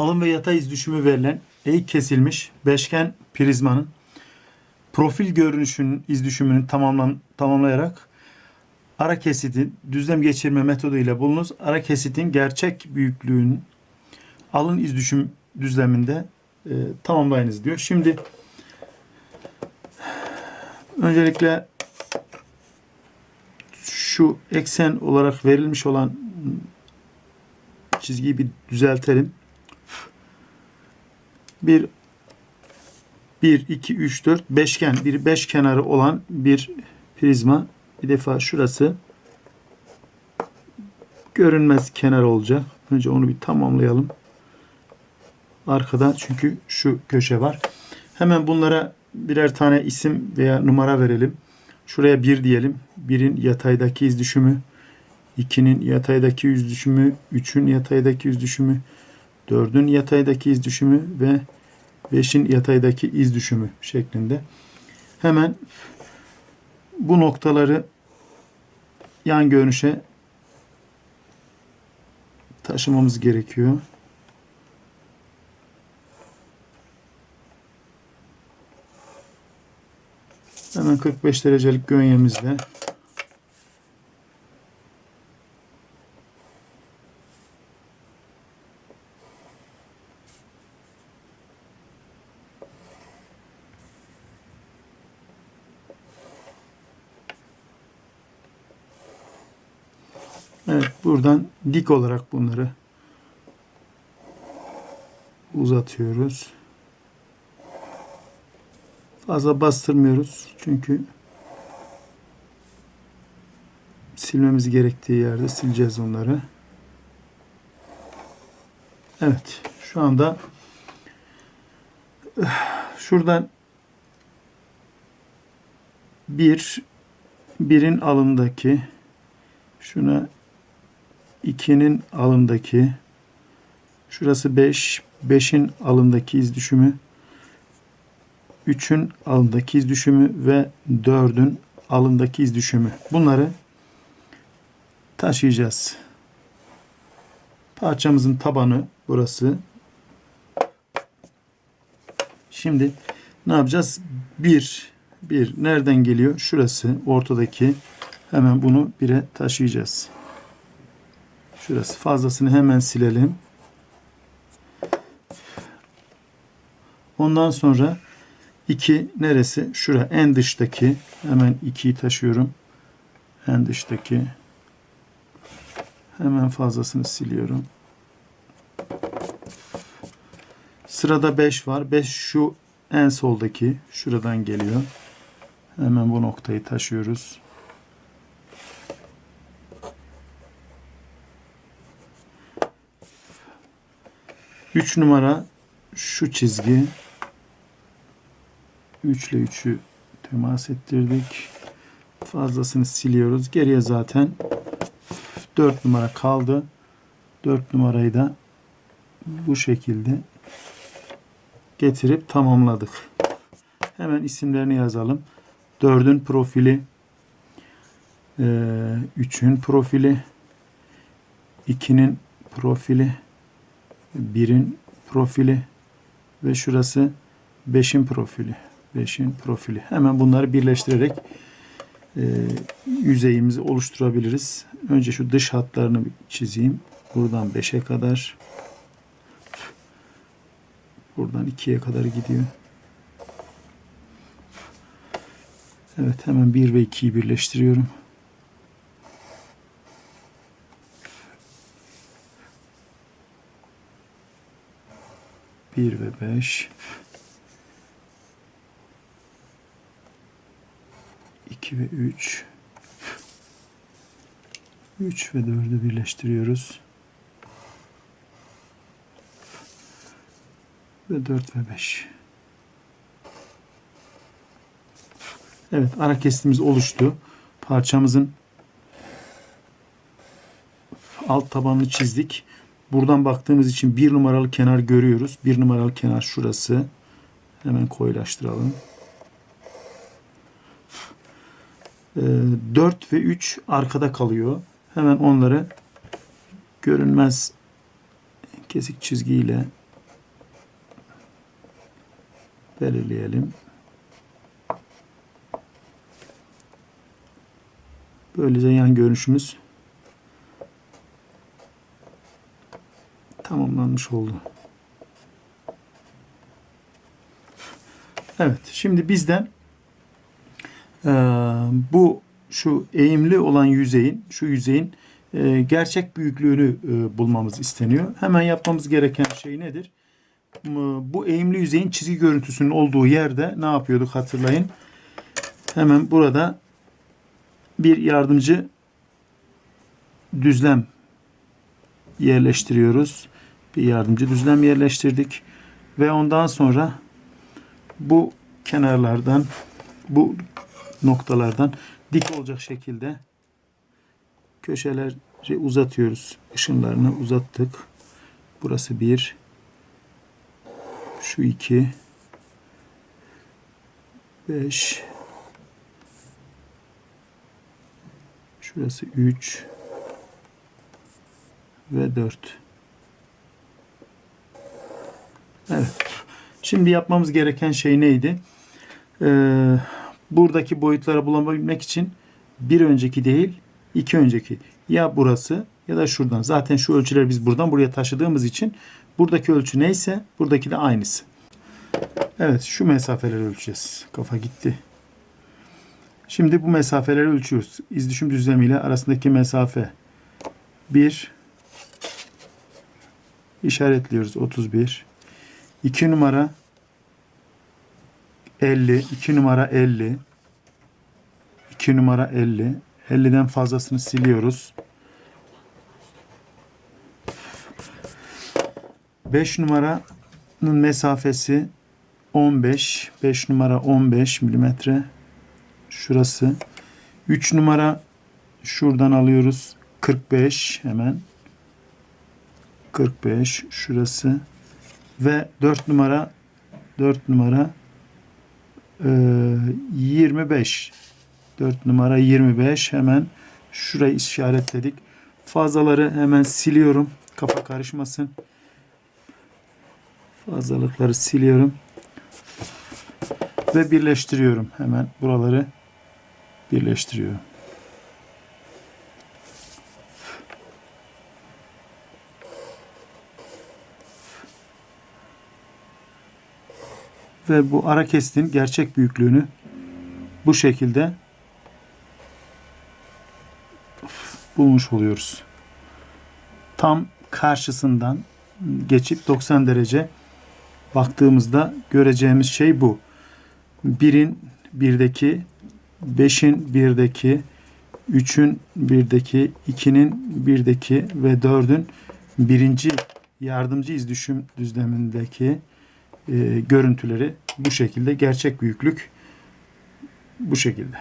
alın ve yatay iz düşümü verilen eğik kesilmiş beşgen prizmanın profil görünüşünün iz düşümünün tamamlan, tamamlayarak ara kesitin düzlem geçirme metodu ile bulunuz. Ara kesitin gerçek büyüklüğünün alın iz düşüm düzleminde e, tamamlayınız diyor. Şimdi öncelikle şu eksen olarak verilmiş olan çizgiyi bir düzeltelim. Bir 1, 2, 3, 4 beşgen bir beş kenarı olan bir prizma. Bir defa şurası görünmez kenar olacak. Önce onu bir tamamlayalım. Arkada çünkü şu köşe var. Hemen bunlara birer tane isim veya numara verelim. Şuraya 1 diyelim. 1'in yataydaki iz düşümü, 2'nin yataydaki iz düşümü, 3'ün yataydaki iz düşümü, 4'ün yataydaki iz düşümü ve 5'in yataydaki iz düşümü şeklinde. Hemen bu noktaları yan görünüşe taşımamız gerekiyor. Hemen 45 derecelik gönyemizle Evet buradan dik olarak bunları uzatıyoruz. Fazla bastırmıyoruz. Çünkü silmemiz gerektiği yerde sileceğiz onları. Evet. Şu anda şuradan bir birin alındaki şuna 2'nin alındaki şurası 5 5'in alındaki iz düşümü 3'ün alındaki iz düşümü ve 4'ün alındaki iz düşümü. Bunları taşıyacağız. Parçamızın tabanı burası. Şimdi ne yapacağız? 1 1 nereden geliyor? Şurası ortadaki. Hemen bunu 1'e taşıyacağız. Şurası fazlasını hemen silelim. Ondan sonra 2 neresi? Şura en dıştaki. Hemen 2'yi taşıyorum. En dıştaki. Hemen fazlasını siliyorum. Sırada 5 var. 5 şu en soldaki. Şuradan geliyor. Hemen bu noktayı taşıyoruz. Üç numara şu çizgi. 3 ile 3'ü temas ettirdik. Fazlasını siliyoruz. Geriye zaten 4 numara kaldı. 4 numarayı da bu şekilde getirip tamamladık. Hemen isimlerini yazalım. 4'ün profili, 3'ün profili, 2'nin profili, 1'in profili ve şurası 5'in profili. 5'in profili. Hemen bunları birleştirerek e, yüzeyimizi oluşturabiliriz. Önce şu dış hatlarını çizeyim. Buradan 5'e kadar. Buradan 2'ye kadar gidiyor. Evet hemen 1 ve 2'yi birleştiriyorum. Bir ve beş. 2 ve 3 3 ve 4'ü birleştiriyoruz. Ve 4 ve 5. Evet ara kesitimiz oluştu. Parçamızın alt tabanını çizdik. Buradan baktığımız için bir numaralı kenar görüyoruz. Bir numaralı kenar şurası. Hemen koyulaştıralım. Ee, 4 ve 3 arkada kalıyor. Hemen onları görünmez kesik çizgiyle belirleyelim. Böylece yan görünüşümüz tamamlanmış oldu. Evet, şimdi bizden eee, bu şu eğimli olan yüzeyin, şu yüzeyin eee, gerçek büyüklüğünü eee, bulmamız isteniyor. Hemen yapmamız gereken şey nedir? Bu eğimli yüzeyin çizgi görüntüsünün olduğu yerde ne yapıyorduk hatırlayın. Hemen burada bir yardımcı düzlem yerleştiriyoruz. Bir yardımcı düzlem yerleştirdik ve ondan sonra bu kenarlardan bu noktalardan dik olacak şekilde köşeleri uzatıyoruz. Işınlarını uzattık. Burası bir. Şu iki. Beş. Şurası üç. Ve dört. Evet. Şimdi yapmamız gereken şey neydi? Ee, buradaki boyutları bulabilmek için bir önceki değil, iki önceki. Ya burası ya da şuradan. Zaten şu ölçüleri biz buradan buraya taşıdığımız için buradaki ölçü neyse buradaki de aynısı. Evet şu mesafeleri ölçeceğiz. Kafa gitti. Şimdi bu mesafeleri ölçüyoruz. İz düşüm düzlemiyle arasındaki mesafe 1 işaretliyoruz 31 2 numara 50 2 numara 50 2 numara 50 50'den fazlasını siliyoruz. 5 numaranın mesafesi 15. 5 numara 15 milimetre. Şurası. 3 numara şuradan alıyoruz. 45 hemen. 45 şurası. Ve 4 numara 4 numara e, 25. 4 numara 25 hemen şurayı işaretledik. Fazlaları hemen siliyorum. Kafa karışmasın. Fazlalıkları siliyorum. Ve birleştiriyorum. Hemen buraları birleştiriyorum. Ve bu ara kestin gerçek büyüklüğünü bu şekilde bulmuş oluyoruz. Tam karşısından geçip 90 derece baktığımızda göreceğimiz şey bu. Birin birdeki, beşin birdeki, üçün birdeki, ikinin birdeki ve dördün birinci yardımcı iz düşüm düzlemindeki görüntüleri bu şekilde gerçek büyüklük bu şekilde.